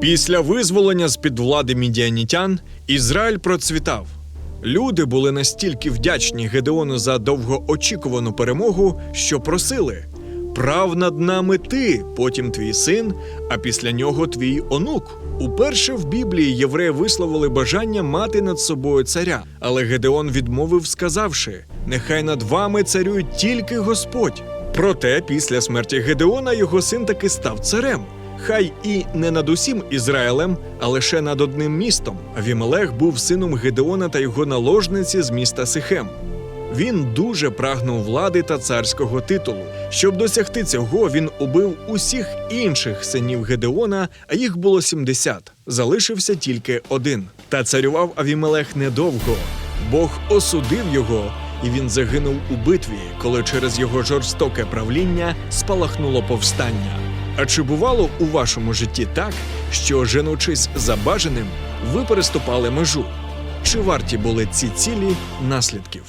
Після визволення з-під влади мідіанітян Ізраїль процвітав. Люди були настільки вдячні Гедеону за довгоочікувану перемогу, що просили: Прав над нами ти, потім твій син, а після нього твій онук. Уперше в Біблії євреї висловили бажання мати над собою царя, але Гедеон відмовив, сказавши: Нехай над вами царює тільки Господь. Проте після смерті Гедеона його син таки став царем. Хай і не над усім Ізраїлем, а лише над одним містом. Авімелех був сином Гедеона та його наложниці з міста Сихем. Він дуже прагнув влади та царського титулу. Щоб досягти цього, він убив усіх інших синів Гедеона, а їх було 70. Залишився тільки один. Та царював Авімелех недовго. Бог осудив його, і він загинув у битві, коли через його жорстоке правління спалахнуло повстання. А чи бувало у вашому житті так, що женучись за бажаним, ви переступали межу? Чи варті були ці цілі наслідків?